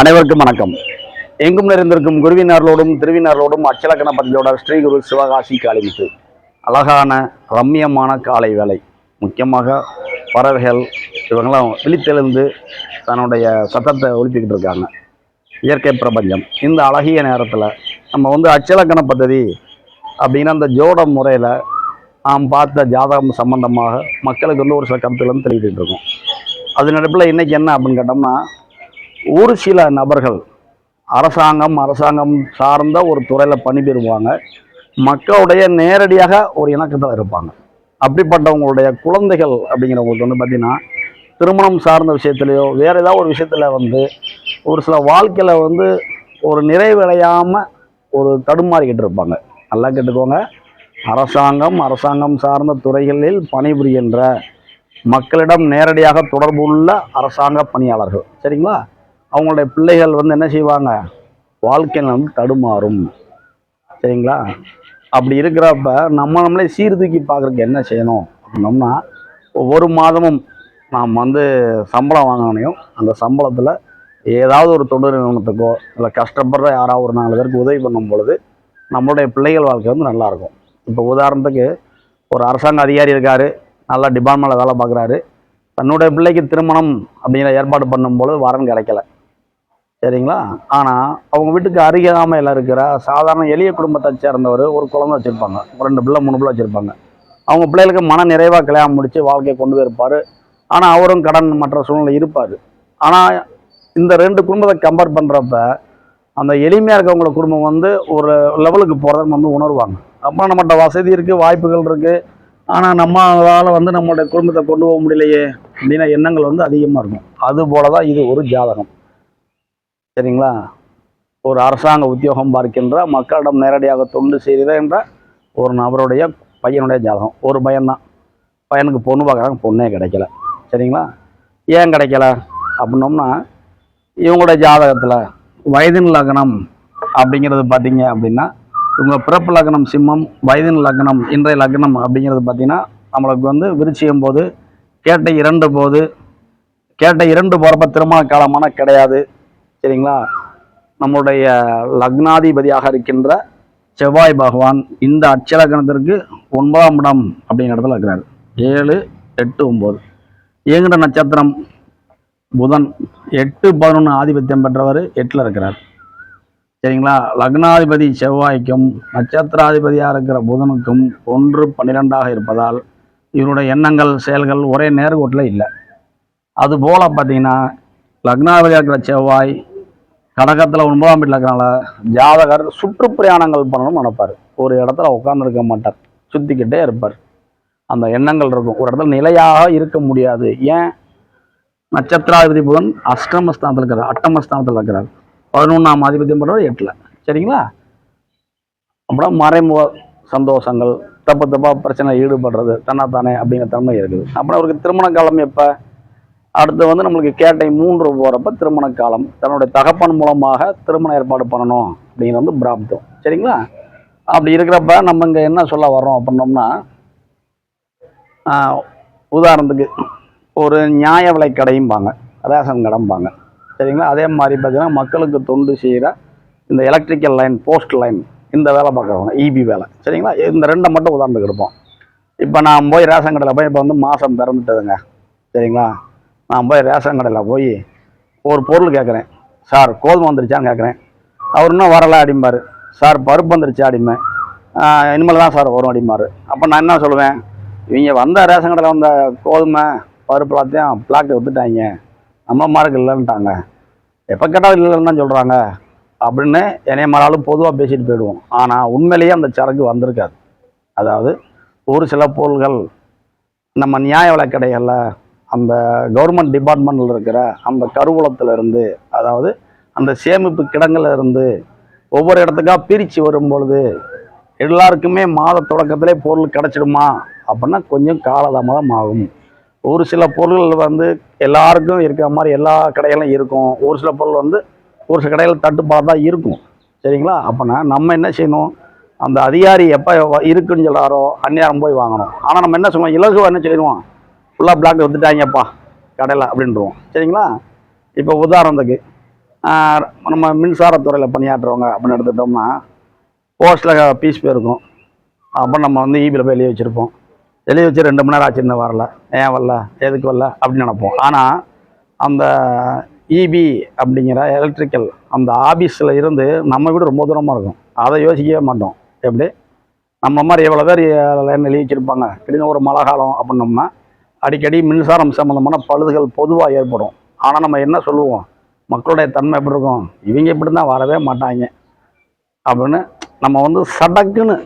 அனைவருக்கும் வணக்கம். எங்கும் நிறைந்திருக்கும் குருவினர்களோடும் திருவினர்களோடும் அச்சலக்கண பத்தியோட ஸ்ரீ குரு சிவகாசி காளிமுத்து. அழகான ரம்மியமான காலை வேலை. முக்கியமாக பறவைகள் இவங்கெல்லாம் விழித்தெழுந்து தன்னுடைய சத்தத்தை ஒழிப்பிக்கிட்டு இருக்காங்க. இயற்கை பிரபஞ்சம். இந்த அழகிய நேரத்தில் நம்ம வந்து அச்சலக்கண பദ്ധதி அப்படின்னா அந்த ஜோட முறையில் நாம் பார்த்த ஜாதகம் சம்பந்தமாக மக்களுக்கு வந்து ஒரு சில கருத்துக்கள் வந்து இருக்கோம். அது நடப்பில் இன்னைக்கு என்ன அப்படின்னு கேட்டோம்னா ஒரு சில நபர்கள் அரசாங்கம் அரசாங்கம் சார்ந்த ஒரு துறையில் பணிபெறுவாங்க மக்களுடைய நேரடியாக ஒரு இணக்கத்தில் இருப்பாங்க. அப்படிப்பட்டவங்களுடைய குழந்தைகள் அப்படிங்கிறவங்களுக்கு வந்து பார்த்திங்கன்னா திருமணம் சார்ந்த விஷயத்துலையோ வேறு ஏதாவது ஒரு விஷயத்தில் வந்து ஒரு சில வாழ்க்கையில் வந்து ஒரு நிறைவடையாமல் ஒரு தடுமாறிக்கிட்டு இருப்பாங்க. நல்லா கேட்டுக்கோங்க. அரசாங்கம் அரசாங்கம் சார்ந்த துறைகளில் பணிபுரிகின்ற மக்களிடம் நேரடியாக தொடர்புள்ள அரசாங்க பணியாளர்கள். சரிங்களா? அவங்களுடைய பிள்ளைகள் வந்து என்ன செய்வாங்க? வாழ்க்கையில் வந்து தடுமாறும். சரிங்களா? அப்படி இருக்கிறப்ப நம்ம நம்மளே சீர்தூக்கி பார்க்குறதுக்கு என்ன செய்யணும்? அப்படின்னோம்னா ஒவ்வொரு மாதமும் நாம் வந்து சம்பளம் வாங்கினையும் அந்த சம்பளத்தில் ஏதாவது ஒரு தொண்டு நிறுவனத்துக்கோ இல்லை கஷ்டப்படுற யாராவது ஒரு நாலு பேருக்கு உதவி பண்ணும் பொழுது நம்மளுடைய பிள்ளைகள் வாழ்க்கை வந்து நல்லாயிருக்கும் இப்போ உதாரணத்துக்கு ஒரு அரசாங்க அதிகாரி இருக்கார் நல்லா டிபார்ட்மெண்ட்டில் வேலை பார்க்குறாரு. தன்னுடைய பிள்ளைக்கு திருமணம் அப்படிங்கிற ஏற்பாடு பண்ணும்பொழுது வரன் கிடைக்கல. சரிங்களா? ஆனால் அவங்க வீட்டுக்கு அருகாமையில் இருக்கிற சாதாரண எளிய குடும்பத்தை சேர்ந்தவர் ஒரு குழந்தை வச்சுருப்பாங்க. ரெண்டு பிள்ளை மூணு பிள்ளை வச்சுருப்பாங்க. அவங்க பிள்ளைகளுக்கு மன நிறைவாக கல்யாணம் முடித்து வாழ்க்கையை கொண்டு போயிருப்பார். ஆனால் அவரும் கடன் மற்ற சூழ்நிலை இருப்பார். ஆனால் இந்த ரெண்டு குடும்பத்தை கம்பேர் பண்ணுறப்ப அந்த எளிமையாக இருக்கவங்கள குடும்பம் வந்து ஒரு லெவலுக்கு போகிறத வந்து உணர்வாங்க. அப்போ நம்மகிட்ட வசதி இருக்குது வாய்ப்புகள் இருக்குது ஆனால் நம்மளால் வந்து நம்மளுடைய குடும்பத்தை கொண்டு போக முடியலையே அப்படின்னா எண்ணங்கள் வந்து அதிகமாக இருக்கும். அது போல தான் இது ஒரு ஜாதகம். சரிங்களா? ஒரு அரசாங்க உத்தியோகம் பார்க்கின்ற மக்களிடம் நேரடியாக தொண்டு செய்கின்ற ஒரு நபருடைய பையனுடைய ஜாதகம். ஒரு பையன்தான். பையனுக்கு பொண்ணு பார்க்குறாங்க பொண்ணே கிடைக்கல. சரிங்களா? ஏன் கிடைக்கல? அப்படின்னோம்னா இவங்களுடைய ஜாதகத்தில் வயதின் லக்னம் அப்படிங்கிறது பார்த்தீங்க அப்படின்னா இவங்க பிறப்பு லக்னம் சிம்மம் வயதின் லக்னம் இன்றைய லக்னம் அப்படிங்கிறது பார்த்தீங்கன்னா நம்மளுக்கு வந்து விருச்சியம் போது கேட்ட இரண்டு போது கேட்ட இரண்டு போகிறப்ப திருமண காலமான கிடையாது. சரிங்களா? நம்முடைய லக்னாதிபதியாக இருக்கின்ற செவ்வாய் பகவான் இந்த அச்சலக்கணத்திற்கு ஒன்பதாம் இடம் அப்படிங்கிற இடத்துல இருக்கிறார். ஏழு எட்டு ஒம்பது இயங்குகிற நட்சத்திரம் புதன் எட்டு பதினொன்று ஆதிபத்தியம் பெற்றவர் எட்டில் இருக்கிறார். சரிங்களா? லக்னாதிபதி செவ்வாய்க்கும் நட்சத்திராதிபதியாக இருக்கிற புதனுக்கும் ஒன்று பன்னிரெண்டாக இருப்பதால் இவருடைய எண்ணங்கள் செயல்கள் ஒரே நேர்கோட்டில் இல்லை. அதுபோல் பார்த்தீங்கன்னா லக்னாதிபதியாக இருக்கிற செவ்வாய் கடகத்தில் ஒன்பதாம் வீட்டில் இருக்கிறனால ஜாதகர் சுற்றுப்பிரயாணங்கள் பண்ணணும்னு நினைப்பார். ஒரு இடத்துல உட்காந்துருக்க மாட்டார். சுற்றிக்கிட்டே இருப்பார். அந்த எண்ணங்கள் இருக்கும். ஒரு இடத்துல நிலையாக இருக்க முடியாது. ஏன்? நட்சத்திராதிபதி புதன் அஷ்டமஸ்தானத்தில் இருக்கிறார். அட்டமஸ்தானத்தில் இருக்கிறார். பதினொன்றாம் ஆதிபத்தியம் பண்ணுறது எட்டில். சரிங்களா? அப்புறம் மறைமுக சந்தோஷங்கள் தப்பு தப்பாக பிரச்சனை ஈடுபடுறது தன்னாத்தானே அப்படிங்கிற தன்மை இருக்குது. அப்புறம் அவருக்கு திருமண காலம் எப்போ? அடுத்து வந்து நம்மளுக்கு கேட்டை மூன்று போகிறப்ப திருமண காலம் தன்னுடைய தகப்பன் மூலமாக திருமண ஏற்பாடு பண்ணணும் அப்படிங்கிறது வந்து பிராப்தம். சரிங்களா? அப்படி இருக்கிறப்ப நம்ம இங்கே என்ன சொல்ல வர்றோம் அப்படின்னோம்னா உதாரணத்துக்கு ஒரு நியாய விலை கடையும்பாங்க ரேஷன் கடம்பாங்க. சரிங்களா? அதே மாதிரி பார்த்தீங்கன்னா மக்களுக்கு தொண்டு செய்கிற இந்த எலக்ட்ரிக்கல் லைன் போஸ்ட் லைன் இந்த வேலை பார்க்குறவங்க இபி வேலை. சரிங்களா? இந்த ரெண்டை மட்டும் உதாரணத்துக்கு எடுப்போம். இப்போ நான் போய் ரேஷன் கடையில் போய் இப்போ வந்து மாதம் பிறந்துட்டதுங்க. சரிங்களா? நான் போய் ரேஷன் கடையில் போய் ஒரு பொருள் கேட்குறேன். சார் கோதுமை வந்துருச்சான்னு கேட்குறேன். அவர் இன்னும் வரலை அடிம்பார் சார் பருப்பு வந்துருச்சு அடிமை இனிமேல் தான் சார் வரும் அடிமார் அப்போ நான் என்ன சொல்லுவேன்? இவங்க வந்த ரேஷன் கடையில் வந்த கோதுமை பருப்பு எல்லாத்தையும் பிளாக் விற்றுட்டாங்க நம்ம மார்க் இல்லைன்ட்டாங்க. எப்போ கேட்டாலும் இல்லைன்னு தான் சொல்கிறாங்க அப்படின்னு என்னைய மாறாலும் பொதுவாக பேசிட்டு போயிடுவோம். ஆனால் உண்மையிலேயே அந்த சரக்கு வந்திருக்காது. அதாவது ஒரு சில பொருள்கள் நம்ம நியாய விலை கடைகளில் அந்த கவர்மெண்ட் டிபார்ட்மெண்ட்டில் இருக்கிற அந்த கருவூலத்தில் இருந்து அதாவது அந்த சேமிப்பு கிடங்குல இருந்து ஒவ்வொரு இடத்துக்காக பிரித்து வரும் பொழுது எல்லாருக்குமே மாத தொடக்கத்திலே பொருள் கிடச்சிடுமா? அப்படின்னா கொஞ்சம் காலதாமதம் ஆகும். ஒரு சில பொருள்கள் வந்து எல்லாருக்கும் இருக்கிற மாதிரி எல்லா கடைகளும் இருக்கும். ஒரு சில பொருள் வந்து ஒரு சில கடையில் தட்டுப்பாடு தான் இருக்கும். சரிங்களா? அப்போனா நம்ம என்ன செய்யணும்? அந்த அதிகாரி எப்போ இருக்குன்னு சொல்கிறாரோ அந்நேரம் போய் வாங்கணும். ஆனால் நம்ம என்ன சொல்லுவோம்? இலகுவாக என்ன சொல்லிடுவோம்? ஃபுல்லாக பிளாக் வந்துட்டாங்கப்பா கடையில் அப்படின்றோம் சரிங்களா? இப்போ உதாரணத்துக்கு நம்ம மின்சாரத்துறையில் பணியாற்றுறவங்க அப்படின்னு எடுத்துட்டோம்னா போஸ்ட்டில் பீஸ் போயிருக்கும் அப்போ நம்ம வந்து ஈபியில் போய் எழுதி வச்சுருப்போம். எழுதி வச்சு ரெண்டு மணி நேரம் ஆச்சு இன்னும் வரல. ஏன் வரல? எதுக்கு வரல? அப்படின்னு நினைப்போம். ஆனால் அந்த இபி அப்படிங்கிற எலக்ட்ரிக்கல் அந்த ஆஃபீஸில் இருந்து நம்ம வீடு ரொம்ப தூரமாக இருக்கும். அதை யோசிக்கவே மாட்டோம். எப்படி? நம்ம மாதிரி எவ்வளோ பேர் லைன் எழுதி வச்சுருப்பாங்க. திடீர்னு ஒரு மழை காலம் அப்படின்னோம்னா அடிக்கடி மின்சாரம் சம்மந்தமான பழுதுகள் பொதுவாக ஏற்படும். ஆனால் நம்ம என்ன சொல்லுவோம்? மக்களுடைய தன்மை எப்படி இருக்கும்? இவங்க இப்படி தான் வரவே மாட்டாங்க. அப்படின்னு நம்ம வந்து சடக்குன்னு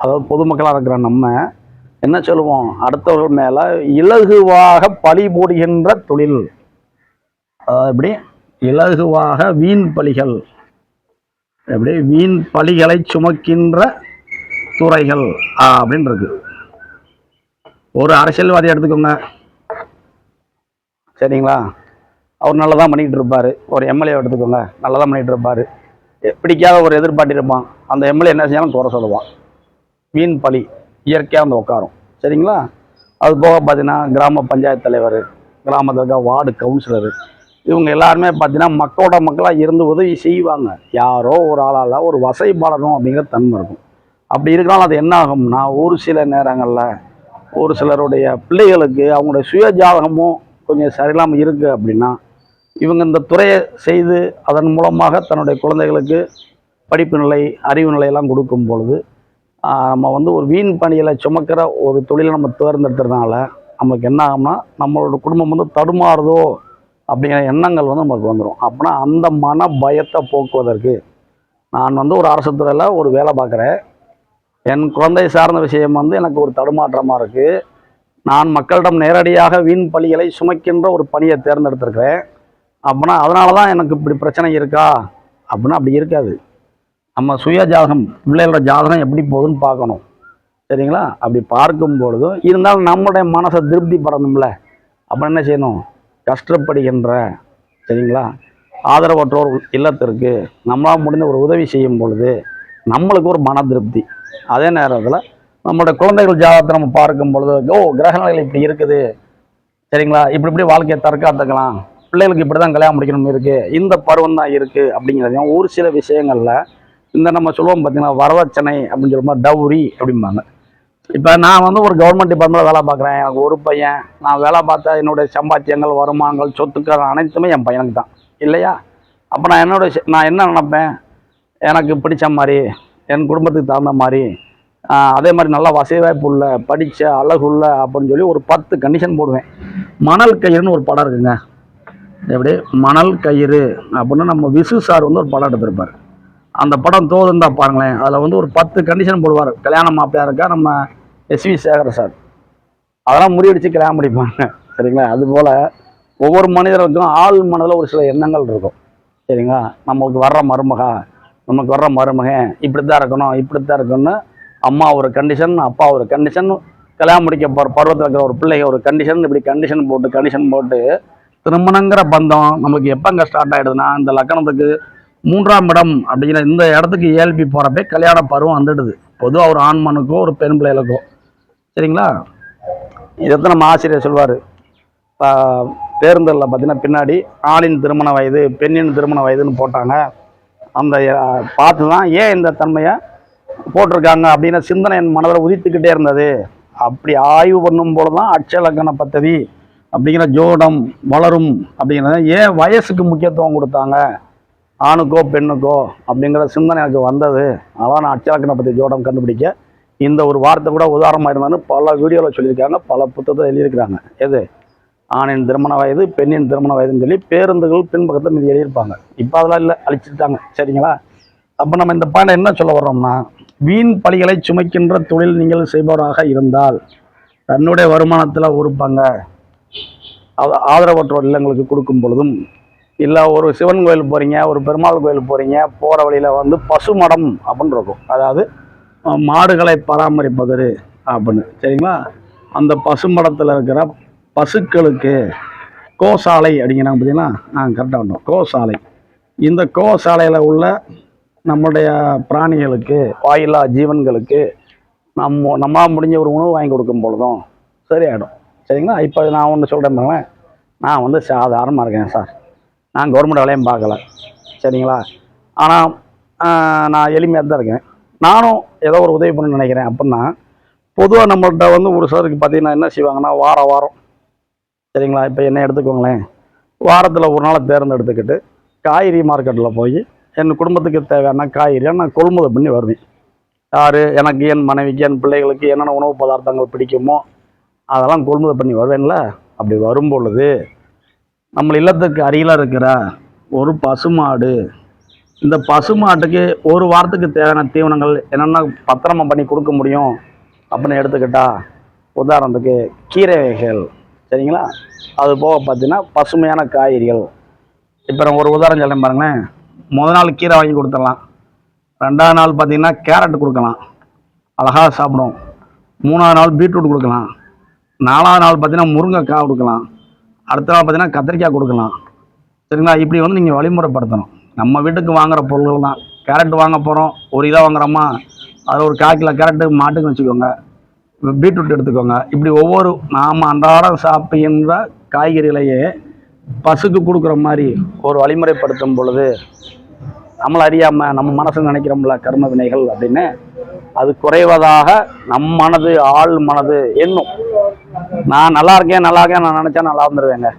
அதாவது பொதுமக்களாக இருக்கிற நம்ம என்ன சொல்லுவோம்? அடுத்தவர்கள் மேலே இலகுவாக பழி போடுகின்ற தொழில். அதாவது எப்படி? இலகுவாக வீண் பலிகள் எப்படி? வீண் பலிகளை சுமக்கின்ற துறைகள் அப்படின்னு இருக்குது ஒரு அரசியல்வாதி எடுத்துக்கோங்க. சரிங்களா? அவர் நல்லதா பண்ணிக்கிட்டு இருப்பார். ஒரு எம்எல்ஏ எடுத்துக்கோங்க. நல்லதா பண்ணிகிட்டு இருப்பார். பிடிக்காத ஒரு எதிர்பார்ட்டி இருப்பான் அந்த எம்எல்ஏ என்ன செய்யணும் குறை சொல்லுவான். மீன் பழி இயற்கையாக வந்து உட்காரும் சரிங்களா? அது போக பார்த்தீங்கன்னா கிராம பஞ்சாயத்து தலைவர் கிராமத்தில் இருக்க வார்டு கவுன்சிலரு இவங்க எல்லாருமே பார்த்தீங்கன்னா மக்களோட மக்களாக இருந்து உதவி செய்வாங்க. யாரோ ஒரு ஆளால் ஒரு வசைப்பாடணும் அப்படிங்கிற தன்மை இருக்கும். அப்படி இருக்கிறாலும் அது என்ன ஆகும்னா ஒரு சில நேரங்களில் ஒரு சிலருடைய பிள்ளைகளுக்கு அவங்களுடைய சுய ஜாதகமும் கொஞ்சம் சரியில்லாமல் இருக்குது அப்படின்னா இவங்க இந்த துறையை செய்து அதன் மூலமாக தன்னுடைய குழந்தைகளுக்கு படிப்பு நிலை அறிவு நிலையெல்லாம் கொடுக்கும் பொழுது நம்ம வந்து ஒரு வீண் பணியில் சுமக்கிற ஒரு தொழிலை நம்ம தேர்ந்தெடுத்ததுனால நமக்கு என்ன ஆகும்னா நம்மளோட குடும்பம் வந்து தடுமாறுதோ அப்படிங்கிற எண்ணங்கள் வந்து நமக்கு வந்துடும் அப்படின்னா அந்த மன பயத்தை போக்குவதற்கு நான் வந்து ஒரு அரசு துறையில் ஒரு வேலை பார்க்குறேன். என் குழந்தை சார்ந்த விஷயம் வந்து எனக்கு ஒரு தடுமாற்றமாக இருக்குது நான் மக்களிடம் நேரடியாக வீண் பலிகளை சுமைக்கின்ற ஒரு பணியை தேர்ந்தெடுத்திருக்கிறேன். அப்படின்னா அதனால தான் எனக்கு இப்படி பிரச்சனை இருக்கா? அப்படின்னா அப்படி இருக்காது. நம்ம சுய ஜாதகம் பிள்ளைகளோட ஜாதகம் எப்படி போகுதுன்னு பார்க்கணும். சரிங்களா? அப்படி பார்க்கும் பொழுதும் இருந்தாலும் நம்முடைய மனசை திருப்தி படணும்ல அப்போ என்ன செய்யணும்? கஷ்டப்படுகின்ற சரிங்களா? ஆதரவற்றோர் இல்லத்திற்கு நம்மளால் முடிந்த ஒரு உதவி செய்யும் பொழுது நம்மளுக்கு ஒரு மன திருப்தி. அதே நேரத்தில் நம்மளோட குழந்தைகள் ஜாதகத்தை நம்ம பார்க்கும் பொழுது ஓ கிரகநிலைகள் இப்படி இருக்குது. சரிங்களா? இப்படி இப்படி வாழ்க்கையை தற்காத்துக்கலாம். பிள்ளைகளுக்கு இப்படி தான் கல்யாணம் முடிக்கணும் இருக்குது இந்த பருவம் தான் இருக்குது அப்படிங்கிறதையும் ஒரு சில விஷயங்களில் இந்த நம்ம சொல்லுவோம் பார்த்தீங்கன்னா வரதட்சணை அப்படின்னு சொல்லும்போது டவுரி அப்படிம்பாங்க. இப்போ நான் வந்து ஒரு கவர்மெண்ட் டிபார்ட்மெண்ட்டில் வேலை பார்க்குறேன். எனக்கு ஒரு பையன். நான் வேலை பார்த்தா என்னுடைய சம்பாத்தியங்கள் வருமானங்கள் சொத்துக்கள் அனைத்துமே என் பையனுக்கு தான் இல்லையா? அப்போ நான் என்னோட நான் என்ன நினைப்பேன்? எனக்கு பிடிச்ச மாதிரி என் குடும்பத்துக்கு தகுந்த மாதிரி அதே மாதிரி நல்ல வசதி வாய்ப்பு உள்ள படித்த அழகுள்ள அப்படின்னு சொல்லி ஒரு பத்து கண்டிஷன் போடுவேன். மணல் கயிறுன்னு ஒரு படம் இருக்குங்க. எப்படி? மணல் கயிறு அப்படின்னு நம்ம விசு சார் வந்து ஒரு படம் எடுத்திருப்பார். அந்த படம் தோதுந்தா பாருங்களேன். அதில் வந்து ஒரு பத்து கண்டிஷன் போடுவார். கல்யாணம் மாப்பிளையா இருக்கா நம்ம எஸ்வி சேகர் சார். அதெல்லாம் முறியடிச்சு கல்யாணம் முடிப்பாங்க சரிங்களா? அதுபோல் ஒவ்வொரு மனிதருக்கும் ஆள் மனதில் ஒரு சில எண்ணங்கள் இருக்கும். சரிங்களா? நமக்கு வர்ற மருமகா நமக்கு வர்ற மருமகன் இப்படி தான் இருக்கணும் இப்படி தான் இருக்கணும்னு அம்மா ஒரு கண்டிஷன் அப்பா ஒரு கண்டிஷன் கல்யாணம் முடிக்க போகிற பருவத்தில் இருக்கிற ஒரு பிள்ளைங்க ஒரு கண்டிஷன் இப்படி கண்டிஷன் போட்டு கண்டிஷன் போட்டு திருமணங்கிற பந்தம் நமக்கு எப்போங்க ஸ்டார்ட் ஆகிடுதுன்னா இந்த லக்கணத்துக்கு மூன்றாம் இடம் அப்படிங்கிற இந்த இடத்துக்கு ஏழ்பி போகிறப்ப கல்யாண பருவம் வந்துடுது. பொதுவாக ஒரு ஆண்மனுக்கோ ஒரு பெண் பிள்ளைகளுக்கோ. சரிங்களா? இதைத்தான் நம்ம ஆசிரியர் சொல்வார். பேருந்தில் பார்த்தீங்கன்னா பின்னாடி ஆணின் திருமண வயது பெண்ணின் திருமண வயதுன்னு போட்டாங்க. அந்த பார்த்து தான் ஏன் இந்த தன்மையை போட்டிருக்காங்க அப்படின்னு சிந்தனை என் மனதில் உதித்துக்கிட்டே இருந்தது. அப்படி ஆய்வு பண்ணும்போது தான் அட்சலக்கண பத்ததி அப்படிங்கிற ஜோடம் வளரும் அப்படிங்கிறத ஏன் வயசுக்கு முக்கியத்துவம் கொடுத்தாங்க? ஆணுக்கோ பெண்ணுக்கோ அப்படிங்கிற சிந்தனை எனக்கு வந்தது. அதான் நான் அட்சலக்கண பற்றி ஜோடம் கண்டுபிடிக்க இந்த ஒரு வார்த்தை கூட உதாரணமாக இருந்தாலும் பல வீடியோவில் சொல்லியிருக்காங்க பல புத்தகத்தில் எழுதியிருக்கிறாங்க. எது? ஆணின் திருமண வயது பெண்ணின் திருமண வயதுன்னு சொல்லி பேருந்துகள் பின்பக்கத்தில் மீதி எழுதியிருப்பாங்க. இப்போ அதெல்லாம் இல்லை அழிச்சிட்டாங்க சரிங்களா? அப்போ நம்ம இந்த பாயிண்ட் என்ன சொல்ல வர்றோம்னா வீண் பலிகளை சுமைக்கின்ற தொழில் நீங்கள் செய்பவராக இருந்தால் தன்னுடைய வருமானத்தில் ஒரு பங்க ஆதரவற்றோர் இல்லங்களுக்கு கொடுக்கும் பொழுதும் இல்லை ஒரு சிவன் கோயில் போகிறீங்க ஒரு பெருமாள் கோயில் போகிறீங்க போகிற வழியில் வந்து பசு மடம் அப்படின்னு இருக்கும். அதாவது மாடுகளை பராமரிப்பது அப்படின்னு. சரிங்களா? அந்த பசுமடத்தில் இருக்கிற பசுக்களுக்கு கோசாலை அப்படிங்கிறாங்க பார்த்தீங்கன்னா ஆ கரெக்டாக வந்தோம். கோசாலை. இந்த கோசாலையில் உள்ள நம்முடைய பிராணிகளுக்கு வாயில்லா ஜீவன்களுக்கு நம்ம நம்மளால் முடிஞ்ச ஒரு உணவு வாங்கி கொடுக்கும் பொழுதும் சரியாயிடும். சரிங்களா? இப்போ நான் ஒன்று சொல்கிறேன் பாருங்களேன் நான் வந்து சாதாரணமாக இருக்கேன் சார். நான் கவர்மெண்ட் வேலையும் பார்க்கல. சரிங்களா? ஆனால் நான் எளிமையாக தான் இருக்கேன். நானும் ஏதோ ஒரு உதவி பண்ண நினைக்கிறேன். அப்படின்னா பொதுவாக நம்மள்கிட்ட வந்து ஒரு சிலருக்கு பார்த்தீங்கன்னா என்ன செய்வாங்கன்னா வாரம் வாரம் சரிங்களா? இப்போ என்ன எடுத்துக்கோங்களேன். வாரத்தில் ஒரு நாளை தேர்ந்தெடுத்துக்கிட்டு காய்கறி மார்க்கெட்டில் போய் என் குடும்பத்துக்கு தேவையான காய்கறியை நான் கொள்முதல் பண்ணி வருவேன். யார்? எனக்கு என் மனைவிக்கு என் பிள்ளைகளுக்கு என்னென்ன உணவு பதார்த்தங்கள் பிடிக்குமோ அதெல்லாம் கொள்முதல் பண்ணி வருவேன்ல. அப்படி வரும் பொழுது நம்ம இல்லத்துக்கு அருகில் இருக்கிற ஒரு பசுமாடு இந்த பசுமாட்டுக்கு ஒரு வாரத்துக்கு தேவையான தீவனங்கள் என்னென்ன பத்திரமா பண்ணி கொடுக்க முடியும் அப்படின்னு எடுத்துக்கிட்டா உதாரணத்துக்கு கீரை வகைகள் சரிங்களா? அது போக பார்த்தீங்கன்னா பசுமையான காய்கறிகள். இப்போ நான் ஒரு உதாரணம் சொல்றேன் பாருங்களேன். முதல் நாள் கீரை வாங்கி கொடுத்துடலாம். ரெண்டாவது நாள் பார்த்தீங்கன்னா கேரட் கொடுக்கலாம். அழகாக சாப்பிடும். மூணாவது நாள் பீட்ரூட் கொடுக்கலாம். நாலாவது நாள் பார்த்தீங்கன்னா முருங்கைக்காய் கொடுக்கலாம். அடுத்த நாள் பார்த்தீங்கன்னா கத்திரிக்காய் கொடுக்கலாம். சரிங்களா? இப்படி வந்து நீங்கள் வழிமுறைப்படுத்தணும். நம்ம வீட்டுக்கு வாங்குகிற பொருள்கள் தான். கேரட் வாங்க போகிறோம் ஒரு இதாக வாங்குறோமா? அதில் ஒரு கால் கிலோ கேரட்டு மாட்டுக்கு வச்சுக்கோங்க. பீட்ரூட் எடுத்துக்கோங்க. இப்படி ஒவ்வொரு நாம் அன்றாடம் சாப்பிடுகின்ற காய்கறிகளையே பசுக்கு கொடுக்குற மாதிரி ஒரு வழிமுறைப்படுத்தும் பொழுது நம்மளை அறியாமல் நம்ம மனசு நினைக்கிறோம்ல கர்ம வினைகள் அப்படின்னு. அது குறைவதாக நம் மனது ஆள் மனது எண்ணும். நான் நல்லா இருக்கேன் நல்லா இருக்கேன் நான் நினச்சா நல்லா இருந்துருவேங்க.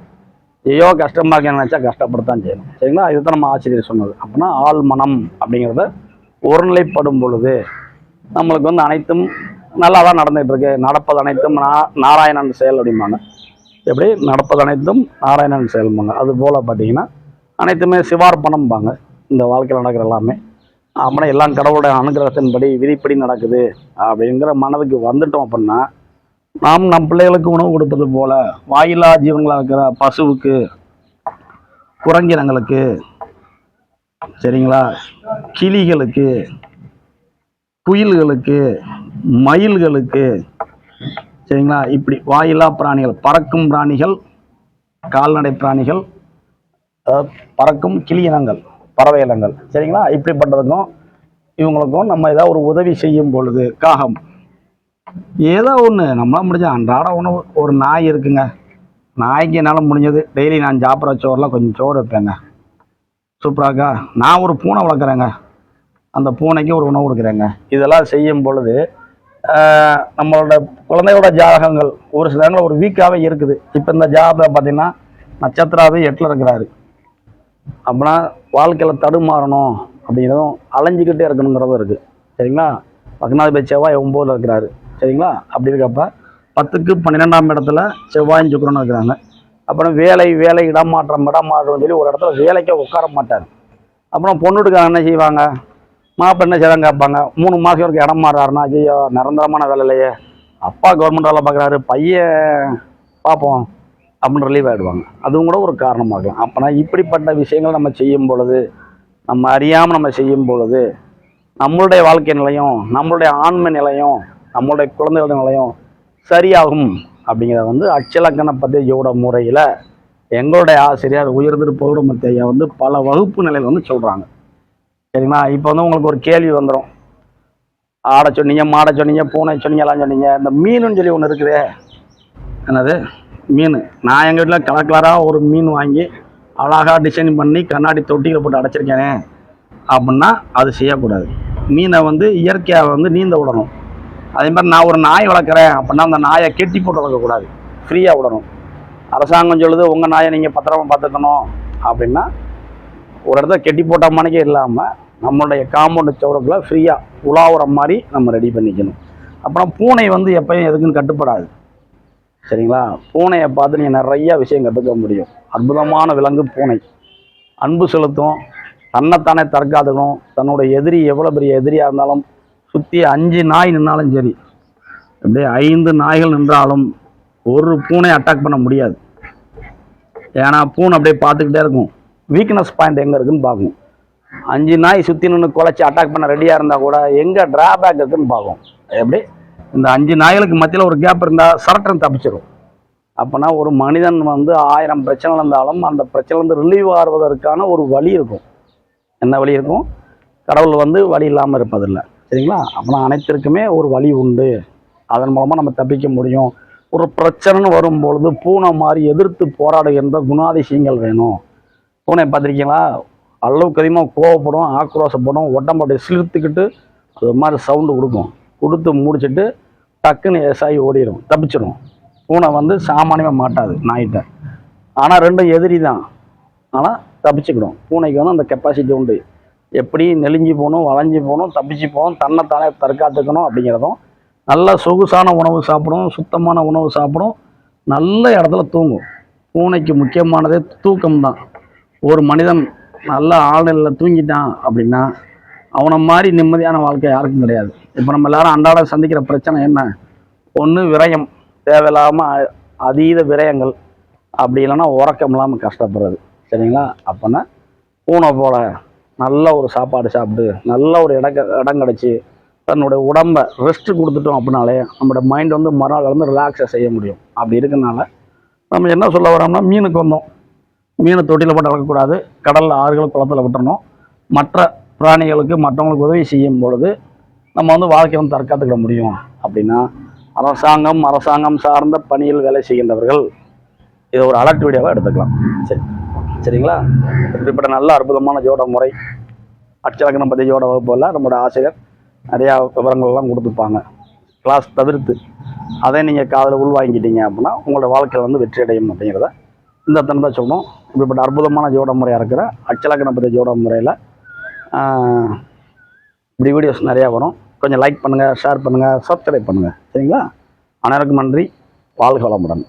ஐயோ கஷ்டமாக இருக்கேன் நினச்சா கஷ்டப்படத்தான் செய்யணும். சரிங்களா? இதுதான் நம்ம ஆசிரியர் சொன்னது. அப்படின்னா ஆள் மனம் அப்படிங்கிறத ஒருநிலைப்படும் பொழுது நம்மளுக்கு வந்து அனைத்தும் நல்லா தான் நடந்துகிட்டு இருக்கு நடப்பது அனைத்தும் நா நாராயணன் செயல் அப்படிம்பாங்க. எப்படி? நடப்பது அனைத்தும் நாராயணன் செயல்பாங்க அது போல் பார்த்தீங்கன்னா அனைத்துமே சிவார்ப்பணம்பாங்க. இந்த வாழ்க்கையில் நடக்கிற எல்லாமே. அப்படின்னா எல்லாம் கடவுளுடைய அனுகிரகத்தின்படி விதிப்படி நடக்குது அப்படிங்கிற மனதுக்கு வந்துட்டோம் அப்படின்னா நாம் நம் பிள்ளைகளுக்கு உணவு கொடுப்பது போல வாயிலா ஜீவன்களாக இருக்கிற பசுவுக்கு குரங்கினங்களுக்கு சரிங்களா? கிளிகளுக்கு குயில்களுக்கு மயில்களுக்கு சரிங்களா? இப்படி வாயிலா பிராணிகள் பறக்கும் பிராணிகள் கால்நடை பிராணிகள் அதாவது பறக்கும் கிளி இனங்கள் பறவை இனங்கள் சரிங்களா? இப்படிப்பட்டதுக்கும் இவங்களுக்கும் நம்ம ஏதாவது ஒரு உதவி செய்யும் பொழுது காகம். ஏதோ ஒன்று நம்மளால் முடிஞ்ச அன்றாட உணவு. ஒரு நாய் இருக்குங்க. நாய்க்கு என்னால் முடிஞ்சது. டெய்லி நான் சாப்பிட்ற சோறுலாம் கொஞ்சம் சோறு வைப்பேங்க. சூப்பராக்கா நான் ஒரு பூனை வளர்க்குறேங்க. அந்த பூனைக்கு ஒரு உணவு கொடுக்குறேங்க. இதெல்லாம் செய்யும் பொழுது நம்மளோட குழந்தையோட ஜாதகங்கள் ஒரு சில இடங்களில் ஒரு வீக்காகவே இருக்குது. இப்போ இந்த ஜாதகம் பார்த்தீங்கன்னா நட்சத்திராவே எட்டில் இருக்கிறாரு. அப்படின்னா வாழ்க்கையில் தடுமாறணும் அப்படிங்கிறதும் அலைஞ்சிக்கிட்டே இருக்கணுங்கிறதும் இருக்குது சரிங்களா? பக்னாதிபதி செவ்வாய் ஒம்போதில் இருக்கிறாரு. சரிங்களா? அப்படி இருக்கப்ப பத்துக்கு பன்னிரெண்டாம் இடத்துல செவ்வாயும் சுக்கிரனும் இருக்கிறாங்க. அப்புறம் வேலை வேலை இடமாற்றம் இடமாற்றம் சொல்லி ஒரு இடத்துல வேலைக்கே உட்கார மாட்டார். அப்புறம் பொண்ணுட்டுக்காரங்க என்ன செய்வாங்க? மாப்பிள்ளை என்ன செய்வாங்க கேட்பாங்க? மூணு மாதம் வரைக்கும் இடம் மாறுறாருன்னா ஐயோ நிரந்தரமான வேலை இல்லையே. அப்பா கவர்மெண்ட் வேலை பார்க்குறாரு பையன் பார்ப்போம் அப்படின்னு ரிலீவ் ஆகிடுவாங்க அதுவும் கூட ஒரு காரணமாக. இருக்கலாம் அப்போனா இப்படிப்பட்ட விஷயங்கள் நம்ம செய்யும் பொழுது நம்ம அறியாமல் நம்ம செய்யும் பொழுது நம்மளுடைய வாழ்க்கை நிலையும் நம்மளுடைய ஆண்மை நிலையும் நம்மளுடைய குழந்தைகளோட நிலையும் சரியாகும் அப்படிங்கிறத வந்து அச்சலக்கண பத்தியோட முறையில் எங்களுடைய ஆசிரியர் உயர்ந்திருப்போடு பௌடமத்தி வந்து பல வகுப்பு நிலையில் வந்து சொல்கிறாங்க சரிங்களா இப்போ வந்து உங்களுக்கு ஒரு கேள்வி வந்துடும் ஆடை சொன்னீங்க மாடை சொன்னீங்க பூனை சொன்னீங்க எல்லாம் சொன்னீங்க. இந்த மீனுன்னு சொல்லி ஒன்று இருக்குதே. என்னது? மீன். நான் எங்கள் வீட்டில் கலர் கலராக ஒரு மீன் வாங்கி அழகாக டிசைன் பண்ணி கண்ணாடி தொட்டியில் போட்டு அடைச்சிருக்கேனே. அப்படின்னா அது செய்யக்கூடாது. மீனை வந்து இயற்கையாக வந்து நீந்த விடணும். அதே மாதிரி நான் ஒரு நாய் வளர்க்குறேன் அப்படின்னா அந்த நாயை கெட்டி போட்டு வளர்க்கக்கூடாது. ஃப்ரீயாக விடணும். அரசாங்கம் சொல்லுது உங்கள் நாயை நீங்கள் பத்திரமா பார்த்துக்கணும். அப்படின்னா ஒரு இடத்துல கெட்டி போட்ட மணிக்கே இல்லாமல் நம்மளுடைய காம்பவுண்டு சவுரக்குள்ள ஃப்ரீயாக உலாவுற மாதிரி நம்ம ரெடி பண்ணிக்கணும். அப்புறம் பூனை வந்து எப்பயும் எதுக்குன்னு கட்டுப்படாது. சரிங்களா? பூனையை பார்த்து நீங்கள் நிறையா விஷயம் கற்றுக்க முடியும். அற்புதமான விலங்கு பூனை. அன்பு செலுத்தும். தன்னைத்தானே தற்காத்துக்கணும் தன்னோட எதிரி எவ்வளோ பெரிய எதிரியாக இருந்தாலும் சுற்றி அஞ்சு நாய் நின்னாலும் சரி அப்படியே ஐந்து நாய்கள் நின்றாலும் ஒரு பூனை அட்டாக் பண்ண முடியாது. ஏன்னா பூனை அப்படியே பார்த்துக்கிட்டே இருக்கும். வீக்னஸ் பாயிண்ட் எங்கே இருக்குன்னு பார்க்கும் அஞ்சு நாய் சுற்றி நின்று குலைச்சி அட்டாக் பண்ண ரெடியாக இருந்தால் கூட எங்கே ட்ராபேக் இருக்குன்னு பார்க்கும் எப்படி? இந்த அஞ்சு நாய்களுக்கு மத்தியில் ஒரு கேப் இருந்தால் சரட்டன் தப்பிச்சிடும் அப்போனா ஒரு மனிதன் வந்து ஆயிரம் பிரச்சனை இருந்தாலும் அந்த பிரச்சனைலேருந்து ரிலீவ் ஆறுவதற்கான ஒரு வழி இருக்கும். என்ன வழி இருக்கும்? கடவுள் வந்து வழி இல்லாமல் இருப்பதில்லை. சரிங்களா? அப்போனா அனைத்திற்குமே ஒரு வழி உண்டு. அதன் மூலமாக நம்ம தப்பிக்க முடியும். ஒரு பிரச்சனைன்னு வரும்பொழுது பூனை மாதிரி எதிர்த்து போராடுகின்ற குணாதிசயங்கள் வேணும். பூனை பார்த்துருக்கீங்களா? அளவுக்கு அதிகமாக கோவப்படும் ஆக்ரோஷப்படும் உடம்போட சிலிர்த்துக்கிட்டு அது மாதிரி சவுண்டு கொடுக்கும். கொடுத்து முடிச்சுட்டு டக்குன்னு எஸ்ஆகி ஓடிடும் தப்பிச்சிடும் பூனை வந்து சாமானியமாக மாட்டாது நாய்கிட்ட. ஆனால் ரெண்டும் எதிரி தான். ஆனால் தப்பிச்சுக்கிடும். பூனைக்கு வந்து அந்த கெப்பாசிட்டி உண்டு. எப்படி நெளிஞ்சு போகணும் வளைஞ்சு போகணும் தப்பிச்சு போகணும் தன்னைத்தானே தற்காத்துக்கணும் அப்படிங்கிறதும் நல்ல சொகுசான உணவு சாப்பிடும் சுத்தமான உணவு சாப்பிடும் நல்ல இடத்துல தூங்கும். பூனைக்கு முக்கியமானதே தூக்கம் தான் ஒரு மனிதன் நல்ல ஆழ்நிலையில் தூங்கிட்டான் அப்படின்னா அவனை மாதிரி நிம்மதியான வாழ்க்கை யாருக்கும் கிடையாது. இப்போ நம்ம எல்லாரும் அன்றாடம் சந்திக்கிற பிரச்சனை என்ன? ஒன்று விரயம். தேவையில்லாமல் அதீத விரயங்கள். அப்படி இல்லைன்னா உறக்கம் இல்லாமல் கஷ்டப்படுறது. சரிங்களா? அப்போனா பூனை போல நல்ல ஒரு சாப்பாடு சாப்பிட்டு நல்ல ஒரு இடம் க- இடம் கிடச்சி தன்னுடைய உடம்பை ரெஸ்ட் கொடுத்துட்டோம் அப்படின்னாலே நம்மளோட மைண்ட் வந்து மறுநாள் வந்து ரிலாக்ஸாக செய்ய முடியும். அப்படி இருக்கனால நம்ம என்ன சொல்ல வரோம்னா மீனுக்கு வந்தோம். மீனை தொட்டியில் போட்டு வளர்க்கக்கூடாது கடலில் ஆறுகள் குளத்தில் விட்டுறணும். மற்ற பிராணிகளுக்கு மற்றவங்களுக்கு உதவி செய்யும் பொழுது நம்ம வந்து வாழ்க்கையை வந்து தற்காத்துக்கிட முடியும். அப்படின்னா அரசாங்கம் அரசாங்கம் சார்ந்த பணியில் வேலை செய்கின்றவர்கள் இதை ஒரு அலர்ட் வீடியோவாக எடுத்துக்கலாம். சரி. சரிங்களா? இப்படிப்பட்ட நல்ல அற்புதமான ஜோட முறை அச்சலக்கணம் பற்றி ஜோட வகுப்பில் நம்மளோட ஆசிரியர் நிறையா விவரங்கள்லாம் கொடுத்துருப்பாங்க கிளாஸ் தவிர்த்து அதை நீங்கள் காதில் உள்வாங்கிக்கிட்டீங்க அப்படின்னா உங்களோட வாழ்க்கையில் வந்து வெற்றி அடையும் அப்படிங்கிறத இந்த தன்மை தான் சொல்லணும் இப்படிப்பட்ட அற்புதமான ஜோட முறையாக இருக்கிற அச்சலக்கணம் பற்றி ஜோட முறையில் இப்படி வீடியோஸ் நிறையா வரும். கொஞ்சம் லைக் பண்ணுங்கள் ஷேர் பண்ணுங்கள் சப்ஸ்கிரைப் பண்ணுங்கள் சரிங்களா? அனைவருக்கும் நன்றி. வாழ்க வளமுடன்.